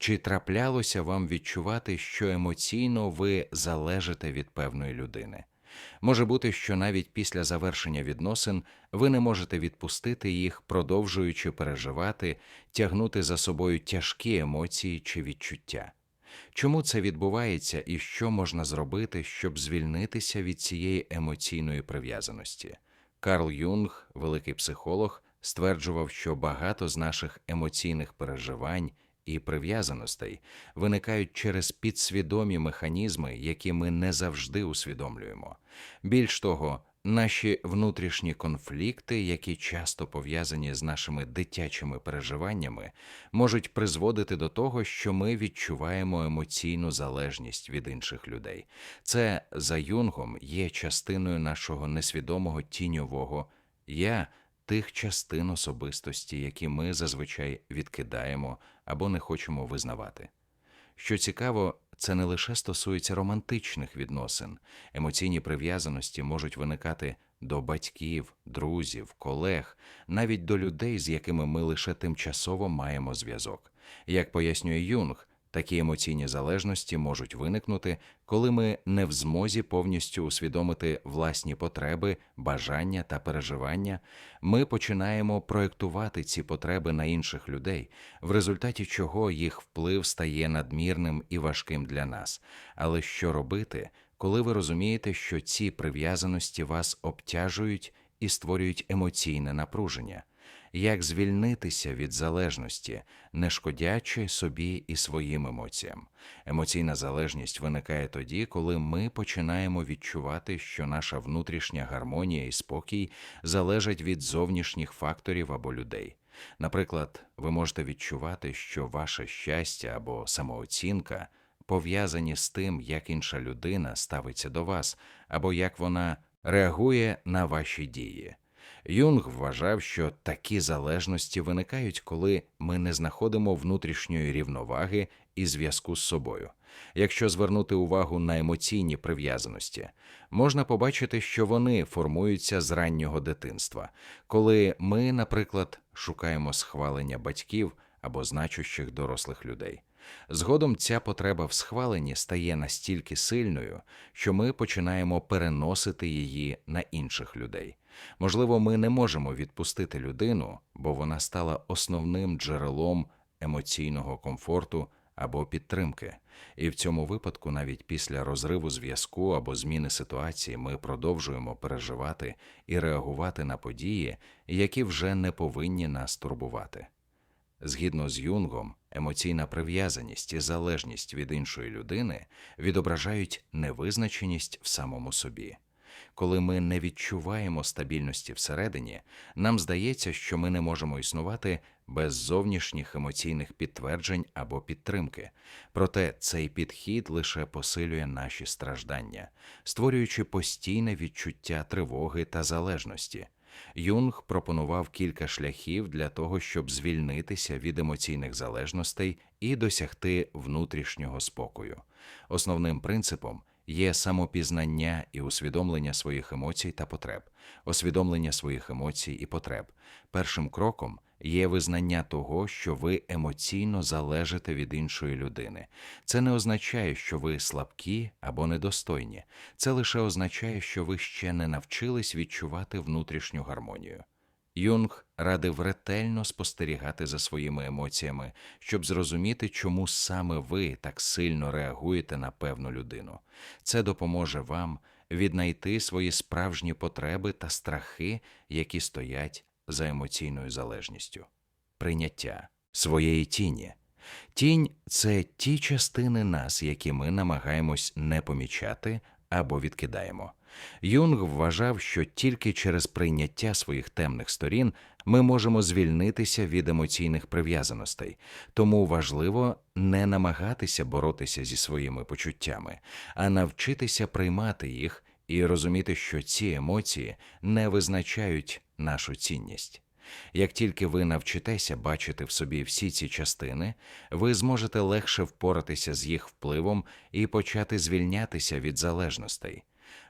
Чи траплялося вам відчувати, що емоційно ви залежите від певної людини? Може бути, що навіть після завершення відносин ви не можете відпустити їх, продовжуючи переживати, тягнути за собою тяжкі емоції чи відчуття. Чому це відбувається і що можна зробити, щоб звільнитися від цієї емоційної прив'язаності? Карл Юнг, великий психолог, стверджував, що багато з наших емоційних переживань і прив'язаностей виникають через підсвідомі механізми, які ми не завжди усвідомлюємо. Більш того, наші внутрішні конфлікти, які часто пов'язані з нашими дитячими переживаннями, можуть призводити до того, що ми відчуваємо емоційну залежність від інших людей. Це за юнгом є частиною нашого несвідомого тіньового я тих частин особистості, які ми зазвичай відкидаємо або не хочемо визнавати. Що цікаво, це не лише стосується романтичних відносин, емоційні прив'язаності можуть виникати до батьків, друзів, колег, навіть до людей, з якими ми лише тимчасово маємо зв'язок. Як пояснює Юнг, Такі емоційні залежності можуть виникнути, коли ми не в змозі повністю усвідомити власні потреби, бажання та переживання, ми починаємо проєктувати ці потреби на інших людей, в результаті чого їх вплив стає надмірним і важким для нас. Але що робити, коли ви розумієте, що ці прив'язаності вас обтяжують і створюють емоційне напруження? Як звільнитися від залежності, не шкодячи собі і своїм емоціям. Емоційна залежність виникає тоді, коли ми починаємо відчувати, що наша внутрішня гармонія і спокій залежать від зовнішніх факторів або людей. Наприклад, ви можете відчувати, що ваше щастя або самооцінка пов'язані з тим, як інша людина ставиться до вас, або як вона реагує на ваші дії. Юнг вважав, що такі залежності виникають, коли ми не знаходимо внутрішньої рівноваги і зв'язку з собою. Якщо звернути увагу на емоційні прив'язаності, можна побачити, що вони формуються з раннього дитинства, коли ми, наприклад, шукаємо схвалення батьків або значущих дорослих людей. Згодом ця потреба в схваленні стає настільки сильною, що ми починаємо переносити її на інших людей. Можливо, ми не можемо відпустити людину, бо вона стала основним джерелом емоційного комфорту або підтримки, і в цьому випадку, навіть після розриву зв'язку або зміни ситуації, ми продовжуємо переживати і реагувати на події, які вже не повинні нас турбувати. Згідно з Юнгом, емоційна прив'язаність і залежність від іншої людини відображають невизначеність в самому собі. Коли ми не відчуваємо стабільності всередині, нам здається, що ми не можемо існувати без зовнішніх емоційних підтверджень або підтримки. Проте цей підхід лише посилює наші страждання, створюючи постійне відчуття тривоги та залежності. Юнг пропонував кілька шляхів для того, щоб звільнитися від емоційних залежностей і досягти внутрішнього спокою. Основним принципом є самопізнання і усвідомлення своїх емоцій та потреб, усвідомлення своїх емоцій і потреб. Першим кроком є визнання того, що ви емоційно залежите від іншої людини. Це не означає, що ви слабкі або недостойні. Це лише означає, що ви ще не навчились відчувати внутрішню гармонію. Юнг радив ретельно спостерігати за своїми емоціями, щоб зрозуміти, чому саме ви так сильно реагуєте на певну людину. Це допоможе вам віднайти свої справжні потреби та страхи, які стоять за емоційною залежністю. Прийняття своєї тіні. Тінь це ті частини нас, які ми намагаємось не помічати або відкидаємо. Юнг вважав, що тільки через прийняття своїх темних сторін ми можемо звільнитися від емоційних прив'язаностей, тому важливо не намагатися боротися зі своїми почуттями, а навчитися приймати їх і розуміти, що ці емоції не визначають нашу цінність. Як тільки ви навчитеся бачити в собі всі ці частини, ви зможете легше впоратися з їх впливом і почати звільнятися від залежностей.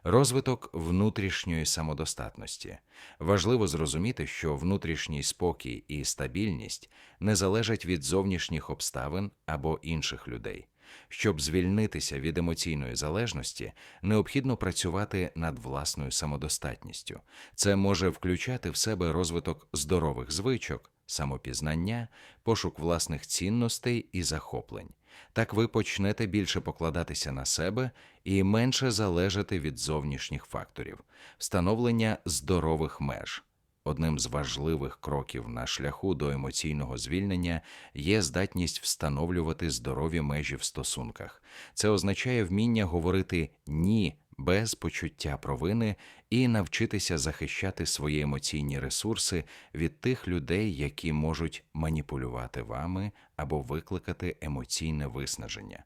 Розвиток внутрішньої самодостатності. Важливо зрозуміти, що внутрішній спокій і стабільність не залежать від зовнішніх обставин або інших людей. Щоб звільнитися від емоційної залежності, необхідно працювати над власною самодостатністю. Це може включати в себе розвиток здорових звичок, самопізнання, пошук власних цінностей і захоплень. Так ви почнете більше покладатися на себе і менше залежати від зовнішніх факторів, встановлення здорових меж. Одним з важливих кроків на шляху до емоційного звільнення є здатність встановлювати здорові межі в стосунках. Це означає вміння говорити ні без почуття провини і навчитися захищати свої емоційні ресурси від тих людей, які можуть маніпулювати вами або викликати емоційне виснаження.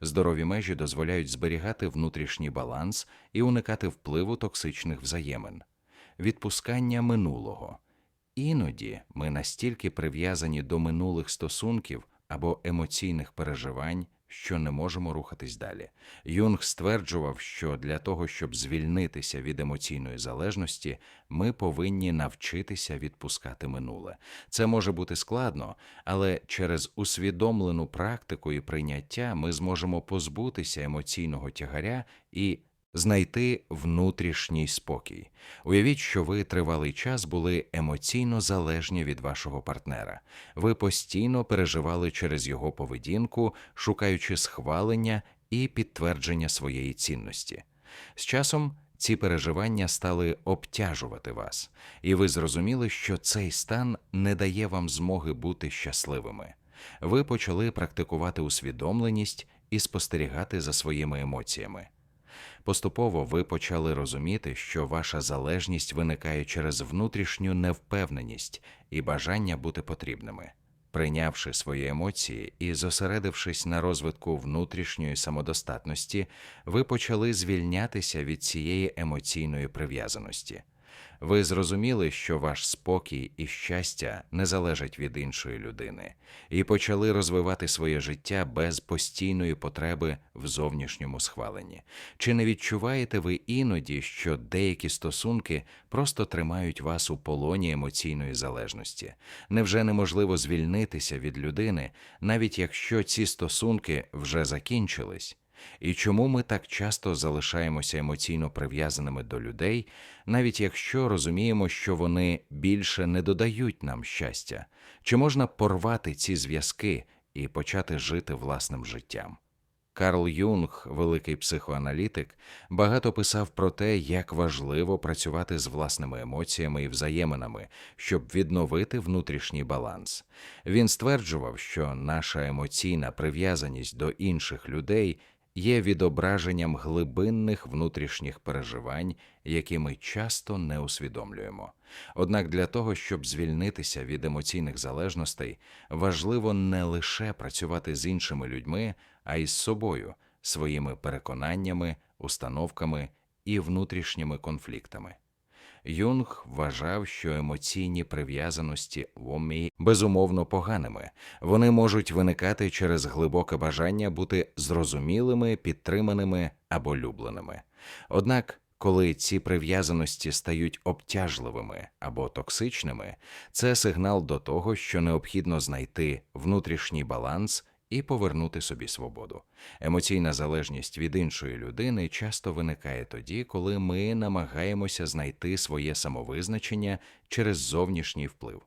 Здорові межі дозволяють зберігати внутрішній баланс і уникати впливу токсичних взаємин відпускання минулого. Іноді ми настільки прив'язані до минулих стосунків або емоційних переживань, що не можемо рухатись далі. Юнг стверджував, що для того, щоб звільнитися від емоційної залежності, ми повинні навчитися відпускати минуле. Це може бути складно, але через усвідомлену практику і прийняття ми зможемо позбутися емоційного тягаря і знайти внутрішній спокій. Уявіть, що ви тривалий час були емоційно залежні від вашого партнера. Ви постійно переживали через його поведінку, шукаючи схвалення і підтвердження своєї цінності. З часом ці переживання стали обтяжувати вас, і ви зрозуміли, що цей стан не дає вам змоги бути щасливими. Ви почали практикувати усвідомленість і спостерігати за своїми емоціями. Поступово ви почали розуміти, що ваша залежність виникає через внутрішню невпевненість і бажання бути потрібними. Прийнявши свої емоції і зосередившись на розвитку внутрішньої самодостатності, ви почали звільнятися від цієї емоційної прив'язаності. Ви зрозуміли, що ваш спокій і щастя не залежать від іншої людини, і почали розвивати своє життя без постійної потреби в зовнішньому схваленні. Чи не відчуваєте ви іноді, що деякі стосунки просто тримають вас у полоні емоційної залежності? Невже неможливо звільнитися від людини, навіть якщо ці стосунки вже закінчились? І чому ми так часто залишаємося емоційно прив'язаними до людей, навіть якщо розуміємо, що вони більше не додають нам щастя, чи можна порвати ці зв'язки і почати жити власним життям? Карл Юнг, великий психоаналітик, багато писав про те, як важливо працювати з власними емоціями і взаєминами, щоб відновити внутрішній баланс. Він стверджував, що наша емоційна прив'язаність до інших людей є відображенням глибинних внутрішніх переживань, які ми часто не усвідомлюємо. Однак для того, щоб звільнитися від емоційних залежностей, важливо не лише працювати з іншими людьми, а й з собою, своїми переконаннями, установками і внутрішніми конфліктами. Юнг вважав, що емоційні прив'язаності в умі безумовно поганими, вони можуть виникати через глибоке бажання бути зрозумілими, підтриманими або любленими. Однак, коли ці прив'язаності стають обтяжливими або токсичними, це сигнал до того, що необхідно знайти внутрішній баланс і повернути собі свободу. Емоційна залежність від іншої людини часто виникає тоді, коли ми намагаємося знайти своє самовизначення через зовнішній вплив.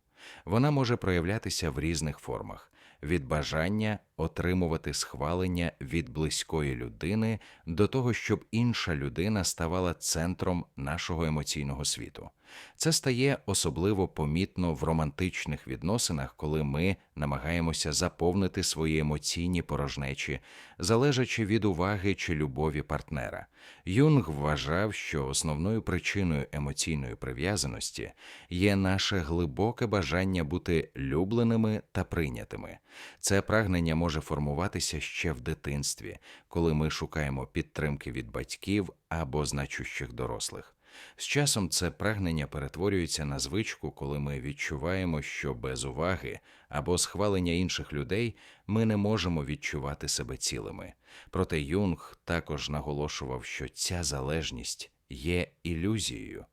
Вона може проявлятися в різних формах від бажання отримувати схвалення від близької людини до того, щоб інша людина ставала центром нашого емоційного світу. Це стає особливо помітно в романтичних відносинах, коли ми намагаємося заповнити свої емоційні порожнечі, залежачи від уваги чи любові партнера. Юнг вважав, що основною причиною емоційної прив'язаності є наше глибоке бажання бути любленими та прийнятими. Це прагнення може формуватися ще в дитинстві, коли ми шукаємо підтримки від батьків або значущих дорослих. З часом це прагнення перетворюється на звичку, коли ми відчуваємо, що без уваги або схвалення інших людей ми не можемо відчувати себе цілими. Проте Юнг також наголошував, що ця залежність є ілюзією.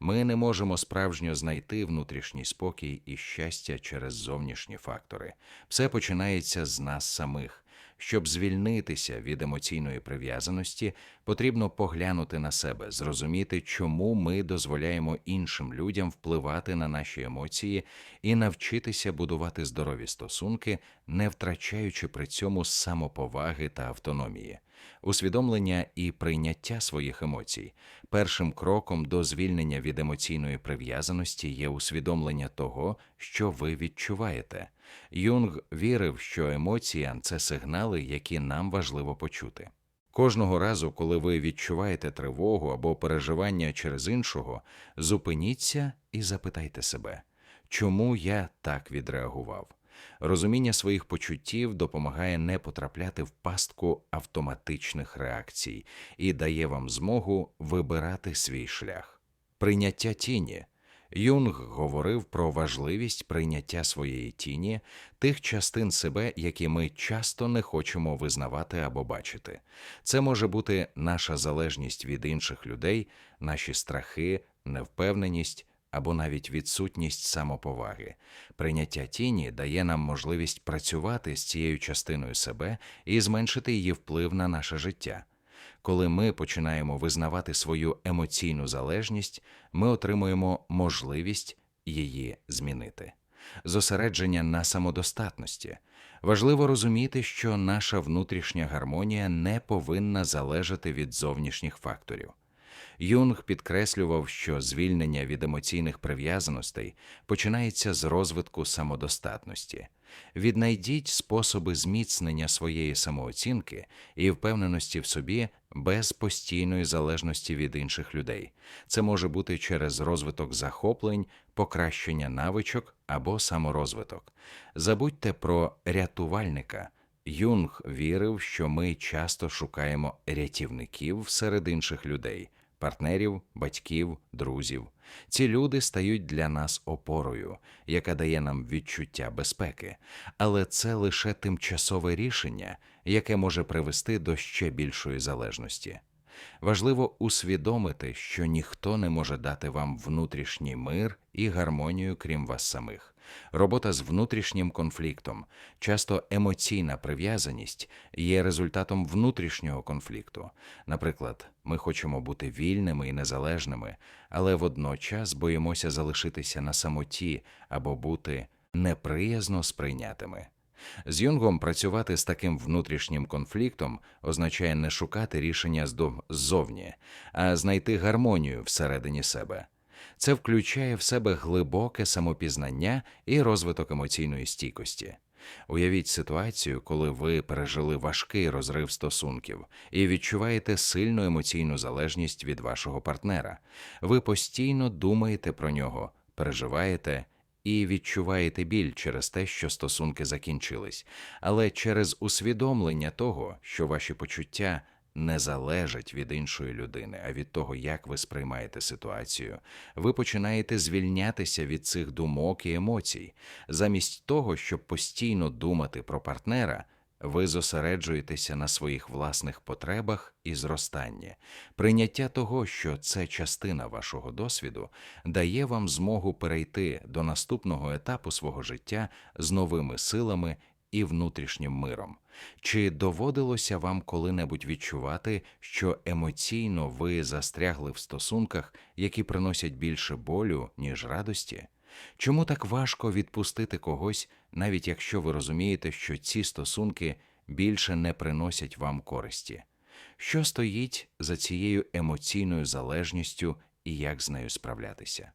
Ми не можемо справжньо знайти внутрішній спокій і щастя через зовнішні фактори. Все починається з нас самих. Щоб звільнитися від емоційної прив'язаності, потрібно поглянути на себе, зрозуміти, чому ми дозволяємо іншим людям впливати на наші емоції і навчитися будувати здорові стосунки, не втрачаючи при цьому самоповаги та автономії. Усвідомлення і прийняття своїх емоцій. Першим кроком до звільнення від емоційної прив'язаності є усвідомлення того, що ви відчуваєте. Юнг вірив, що емоція це сигнали, які нам важливо почути. Кожного разу, коли ви відчуваєте тривогу або переживання через іншого, зупиніться і запитайте себе, чому я так відреагував. Розуміння своїх почуттів допомагає не потрапляти в пастку автоматичних реакцій і дає вам змогу вибирати свій шлях. Прийняття тіні. Юнг говорив про важливість прийняття своєї тіні, тих частин себе, які ми часто не хочемо визнавати або бачити. Це може бути наша залежність від інших людей, наші страхи, невпевненість або навіть відсутність самоповаги. Прийняття тіні дає нам можливість працювати з цією частиною себе і зменшити її вплив на наше життя. Коли ми починаємо визнавати свою емоційну залежність, ми отримуємо можливість її змінити. Зосередження на самодостатності. Важливо розуміти, що наша внутрішня гармонія не повинна залежати від зовнішніх факторів. Юнг підкреслював, що звільнення від емоційних прив'язаностей починається з розвитку самодостатності. Віднайдіть способи зміцнення своєї самооцінки і впевненості в собі без постійної залежності від інших людей. Це може бути через розвиток захоплень, покращення навичок або саморозвиток. Забудьте про рятувальника. Юнг вірив, що ми часто шукаємо рятівників серед інших людей партнерів, батьків, друзів. Ці люди стають для нас опорою, яка дає нам відчуття безпеки, але це лише тимчасове рішення, яке може привести до ще більшої залежності. Важливо усвідомити, що ніхто не може дати вам внутрішній мир і гармонію, крім вас самих. Робота з внутрішнім конфліктом, часто емоційна прив'язаність є результатом внутрішнього конфлікту. Наприклад, ми хочемо бути вільними і незалежними, але водночас боїмося залишитися на самоті або бути неприязно сприйнятими. З Юнгом працювати з таким внутрішнім конфліктом означає не шукати рішення ззовні, а знайти гармонію всередині себе. Це включає в себе глибоке самопізнання і розвиток емоційної стійкості. Уявіть ситуацію, коли ви пережили важкий розрив стосунків і відчуваєте сильну емоційну залежність від вашого партнера. Ви постійно думаєте про нього, переживаєте і відчуваєте біль через те, що стосунки закінчились, але через усвідомлення того, що ваші почуття не залежать від іншої людини, а від того, як ви сприймаєте ситуацію, ви починаєте звільнятися від цих думок і емоцій, замість того, щоб постійно думати про партнера. Ви зосереджуєтеся на своїх власних потребах і зростанні. Прийняття того, що це частина вашого досвіду, дає вам змогу перейти до наступного етапу свого життя з новими силами і внутрішнім миром. Чи доводилося вам коли-небудь відчувати, що емоційно ви застрягли в стосунках, які приносять більше болю, ніж радості? Чому так важко відпустити когось, навіть якщо ви розумієте, що ці стосунки більше не приносять вам користі? Що стоїть за цією емоційною залежністю і як з нею справлятися?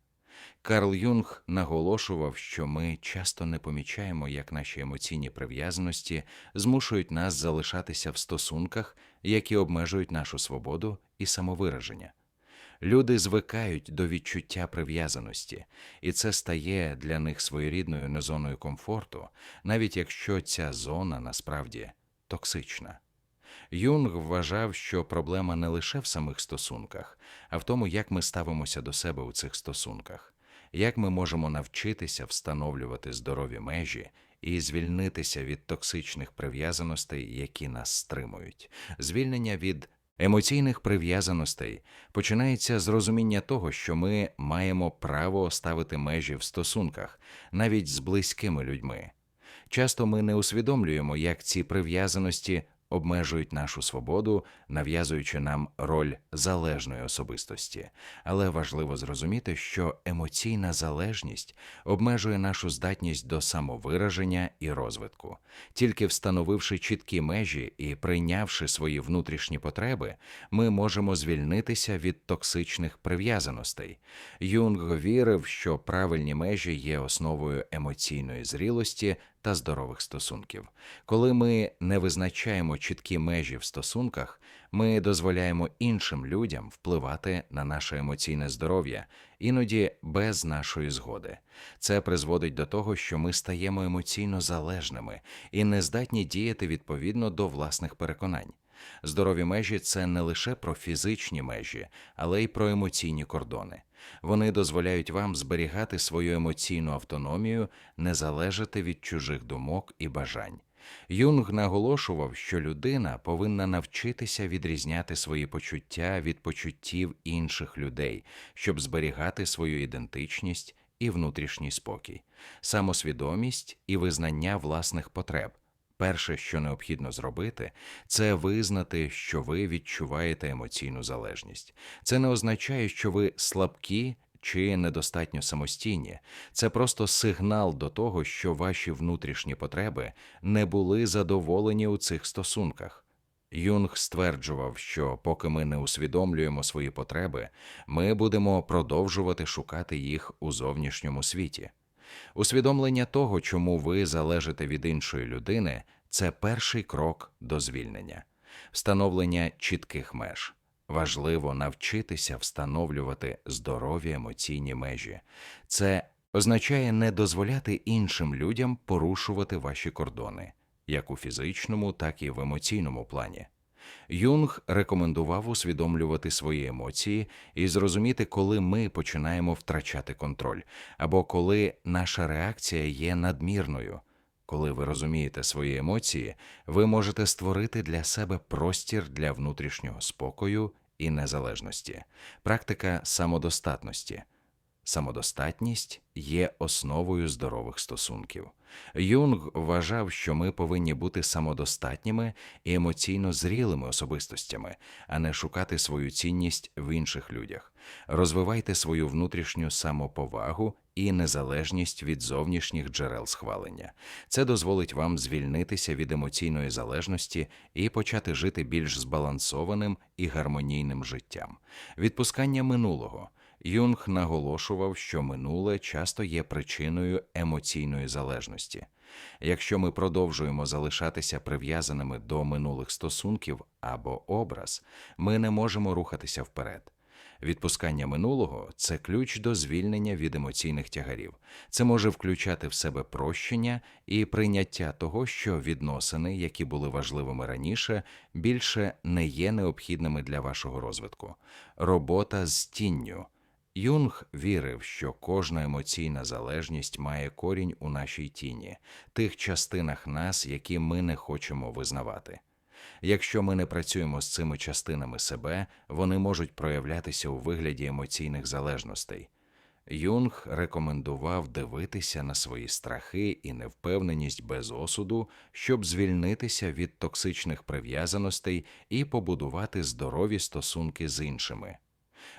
Карл Юнг наголошував, що ми часто не помічаємо, як наші емоційні прив'язаності змушують нас залишатися в стосунках, які обмежують нашу свободу і самовираження. Люди звикають до відчуття прив'язаності, і це стає для них своєрідною зоною комфорту, навіть якщо ця зона насправді токсична. Юнг вважав, що проблема не лише в самих стосунках, а в тому, як ми ставимося до себе у цих стосунках, як ми можемо навчитися встановлювати здорові межі і звільнитися від токсичних прив'язаностей, які нас стримують. Звільнення від емоційних прив'язаностей починається з розуміння того, що ми маємо право ставити межі в стосунках, навіть з близькими людьми. Часто ми не усвідомлюємо, як ці прив'язаності обмежують нашу свободу, нав'язуючи нам роль залежної особистості. Але важливо зрозуміти, що емоційна залежність обмежує нашу здатність до самовираження і розвитку. Тільки встановивши чіткі межі і прийнявши свої внутрішні потреби, ми можемо звільнитися від токсичних прив'язаностей. Юнг вірив, що правильні межі є основою емоційної зрілості та здорових стосунків. Коли ми не визначаємо чіткі межі в стосунках, ми дозволяємо іншим людям впливати на наше емоційне здоров'я, іноді без нашої згоди. Це призводить до того, що ми стаємо емоційно залежними і не здатні діяти відповідно до власних переконань. Здорові межі це не лише про фізичні межі, але й про емоційні кордони. Вони дозволяють вам зберігати свою емоційну автономію, не залежати від чужих думок і бажань. Юнг наголошував, що людина повинна навчитися відрізняти свої почуття від почуттів інших людей, щоб зберігати свою ідентичність і внутрішній спокій, самосвідомість і визнання власних потреб. Перше, що необхідно зробити, це визнати, що ви відчуваєте емоційну залежність. Це не означає, що ви слабкі чи недостатньо самостійні. Це просто сигнал до того, що ваші внутрішні потреби не були задоволені у цих стосунках. Юнг стверджував, що поки ми не усвідомлюємо свої потреби, ми будемо продовжувати шукати їх у зовнішньому світі. Усвідомлення того, чому ви залежите від іншої людини, це перший крок до звільнення, встановлення чітких меж. Важливо навчитися встановлювати здорові емоційні межі. Це означає не дозволяти іншим людям порушувати ваші кордони, як у фізичному, так і в емоційному плані. Юнг рекомендував усвідомлювати свої емоції і зрозуміти, коли ми починаємо втрачати контроль, або коли наша реакція є надмірною. Коли ви розумієте свої емоції, ви можете створити для себе простір для внутрішнього спокою і незалежності, практика самодостатності. Самодостатність є основою здорових стосунків. Юнг вважав, що ми повинні бути самодостатніми і емоційно зрілими особистостями, а не шукати свою цінність в інших людях. Розвивайте свою внутрішню самоповагу і незалежність від зовнішніх джерел схвалення. Це дозволить вам звільнитися від емоційної залежності і почати жити більш збалансованим і гармонійним життям. Відпускання минулого. Юнг наголошував, що минуле часто є причиною емоційної залежності. Якщо ми продовжуємо залишатися прив'язаними до минулих стосунків або образ, ми не можемо рухатися вперед. Відпускання минулого це ключ до звільнення від емоційних тягарів. Це може включати в себе прощення і прийняття того, що відносини, які були важливими раніше, більше не є необхідними для вашого розвитку. Робота з тінню. Юнг вірив, що кожна емоційна залежність має корінь у нашій тіні, тих частинах нас, які ми не хочемо визнавати. Якщо ми не працюємо з цими частинами себе, вони можуть проявлятися у вигляді емоційних залежностей. Юнг рекомендував дивитися на свої страхи і невпевненість без осуду, щоб звільнитися від токсичних прив'язаностей і побудувати здорові стосунки з іншими.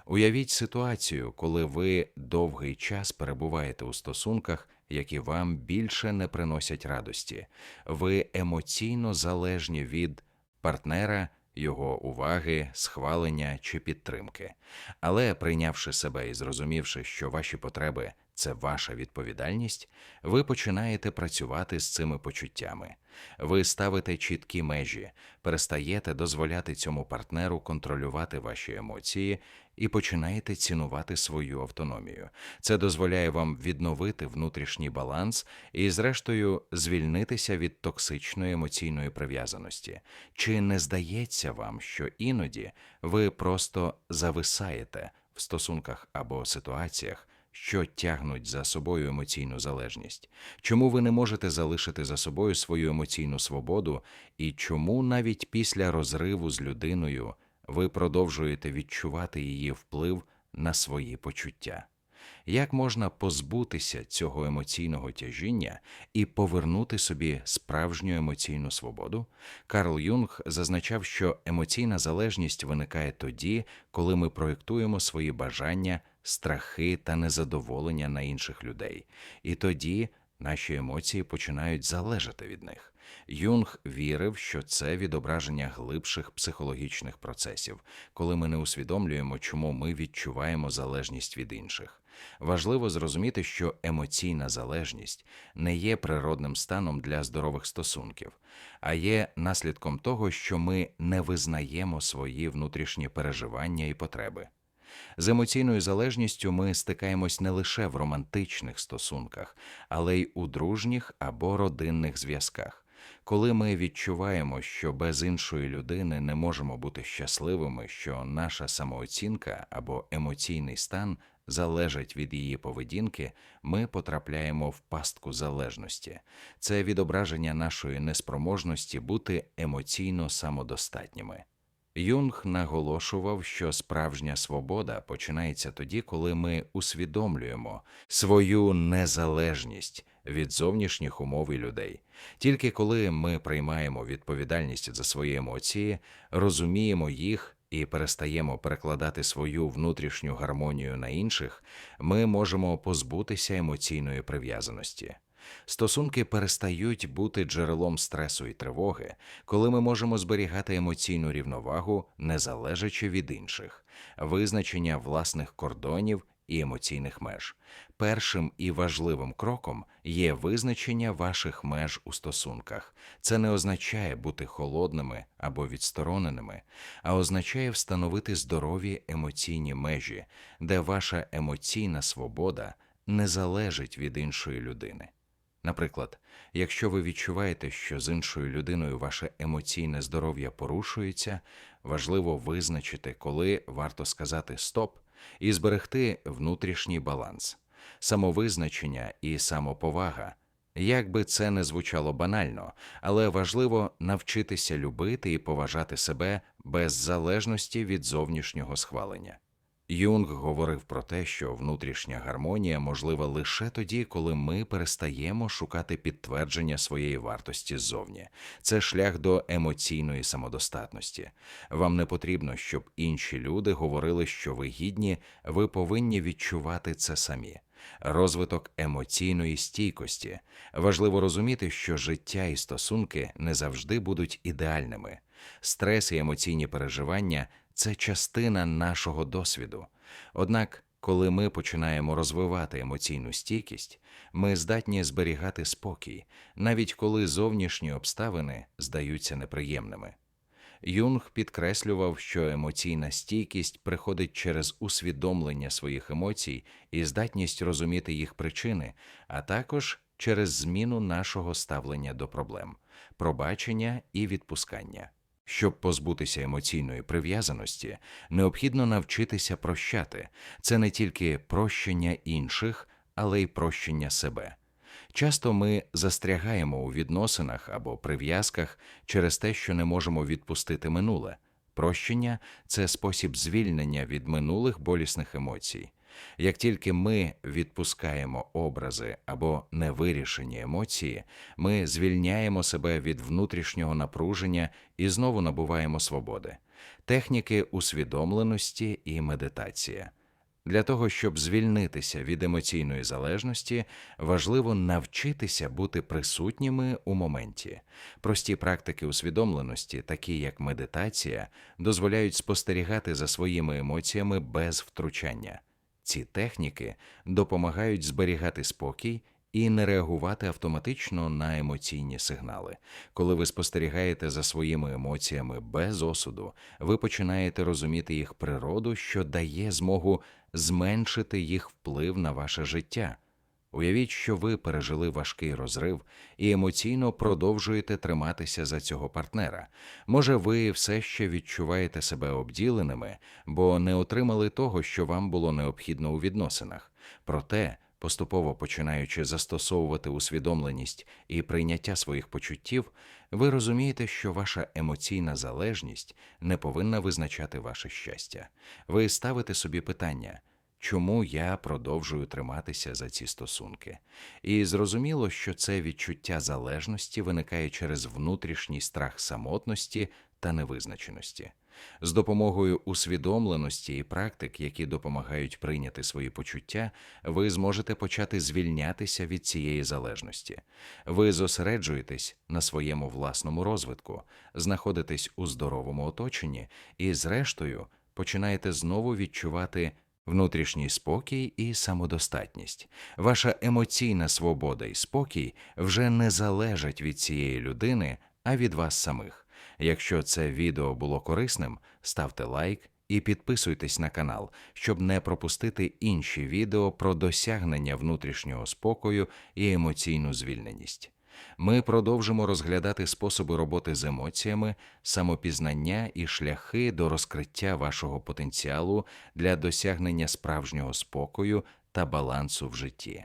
Уявіть ситуацію, коли ви довгий час перебуваєте у стосунках, які вам більше не приносять радості, ви емоційно залежні від партнера, його уваги, схвалення чи підтримки. Але прийнявши себе і зрозумівши, що ваші потреби це ваша відповідальність, ви починаєте працювати з цими почуттями. Ви ставите чіткі межі, перестаєте дозволяти цьому партнеру контролювати ваші емоції і починаєте цінувати свою автономію. Це дозволяє вам відновити внутрішній баланс і, зрештою, звільнитися від токсичної емоційної прив'язаності. Чи не здається вам, що іноді ви просто зависаєте в стосунках або ситуаціях? що тягнуть за собою емоційну залежність, чому ви не можете залишити за собою свою емоційну свободу, і чому навіть після розриву з людиною ви продовжуєте відчувати її вплив на свої почуття? Як можна позбутися цього емоційного тяжіння і повернути собі справжню емоційну свободу? Карл Юнг зазначав, що емоційна залежність виникає тоді, коли ми проєктуємо свої бажання страхи та незадоволення на інших людей, і тоді наші емоції починають залежати від них. Юнг вірив, що це відображення глибших психологічних процесів, коли ми не усвідомлюємо, чому ми відчуваємо залежність від інших. Важливо зрозуміти, що емоційна залежність не є природним станом для здорових стосунків, а є наслідком того, що ми не визнаємо свої внутрішні переживання і потреби. З емоційною залежністю ми стикаємось не лише в романтичних стосунках, але й у дружніх або родинних зв'язках. Коли ми відчуваємо, що без іншої людини не можемо бути щасливими, що наша самооцінка або емоційний стан залежать від її поведінки, ми потрапляємо в пастку залежності. Це відображення нашої неспроможності бути емоційно самодостатніми. Юнг наголошував, що справжня свобода починається тоді, коли ми усвідомлюємо свою незалежність від зовнішніх умов і людей. Тільки коли ми приймаємо відповідальність за свої емоції, розуміємо їх і перестаємо перекладати свою внутрішню гармонію на інших, ми можемо позбутися емоційної прив'язаності. Стосунки перестають бути джерелом стресу і тривоги, коли ми можемо зберігати емоційну рівновагу, не залежачи від інших, визначення власних кордонів і емоційних меж. Першим і важливим кроком є визначення ваших меж у стосунках. Це не означає бути холодними або відстороненими, а означає встановити здорові емоційні межі, де ваша емоційна свобода не залежить від іншої людини. Наприклад, якщо ви відчуваєте, що з іншою людиною ваше емоційне здоров'я порушується, важливо визначити, коли варто сказати стоп і зберегти внутрішній баланс, самовизначення і самоповага. Як би це не звучало банально, але важливо навчитися любити і поважати себе без залежності від зовнішнього схвалення. Юнг говорив про те, що внутрішня гармонія можлива лише тоді, коли ми перестаємо шукати підтвердження своєї вартості ззовні. Це шлях до емоційної самодостатності. Вам не потрібно, щоб інші люди говорили, що ви гідні, ви повинні відчувати це самі. Розвиток емоційної стійкості важливо розуміти, що життя і стосунки не завжди будуть ідеальними. Стрес і емоційні переживання це частина нашого досвіду. Однак, коли ми починаємо розвивати емоційну стійкість, ми здатні зберігати спокій, навіть коли зовнішні обставини здаються неприємними. Юнг підкреслював, що емоційна стійкість приходить через усвідомлення своїх емоцій і здатність розуміти їх причини, а також через зміну нашого ставлення до проблем, пробачення і відпускання. Щоб позбутися емоційної прив'язаності, необхідно навчитися прощати це не тільки прощення інших, але й прощення себе. Часто ми застрягаємо у відносинах або прив'язках через те, що не можемо відпустити минуле. Прощення це спосіб звільнення від минулих болісних емоцій. Як тільки ми відпускаємо образи або невирішені емоції, ми звільняємо себе від внутрішнього напруження і знову набуваємо свободи, техніки усвідомленості і медитація. Для того, щоб звільнитися від емоційної залежності, важливо навчитися бути присутніми у моменті. Прості практики усвідомленості, такі як медитація, дозволяють спостерігати за своїми емоціями без втручання. Ці техніки допомагають зберігати спокій і не реагувати автоматично на емоційні сигнали. Коли ви спостерігаєте за своїми емоціями без осуду, ви починаєте розуміти їх природу, що дає змогу зменшити їх вплив на ваше життя. Уявіть, що ви пережили важкий розрив і емоційно продовжуєте триматися за цього партнера. Може, ви все ще відчуваєте себе обділеними, бо не отримали того, що вам було необхідно у відносинах. Проте, поступово починаючи застосовувати усвідомленість і прийняття своїх почуттів, ви розумієте, що ваша емоційна залежність не повинна визначати ваше щастя. Ви ставите собі питання чому я продовжую триматися за ці стосунки. І зрозуміло, що це відчуття залежності виникає через внутрішній страх самотності та невизначеності. З допомогою усвідомленості і практик, які допомагають прийняти свої почуття, ви зможете почати звільнятися від цієї залежності. Ви зосереджуєтесь на своєму власному розвитку, знаходитесь у здоровому оточенні і, зрештою, починаєте знову відчувати внутрішній спокій і самодостатність. Ваша емоційна свобода і спокій вже не залежать від цієї людини, а від вас самих. Якщо це відео було корисним, ставте лайк і підписуйтесь на канал, щоб не пропустити інші відео про досягнення внутрішнього спокою і емоційну звільненість. Ми продовжимо розглядати способи роботи з емоціями, самопізнання і шляхи до розкриття вашого потенціалу для досягнення справжнього спокою та балансу в житті.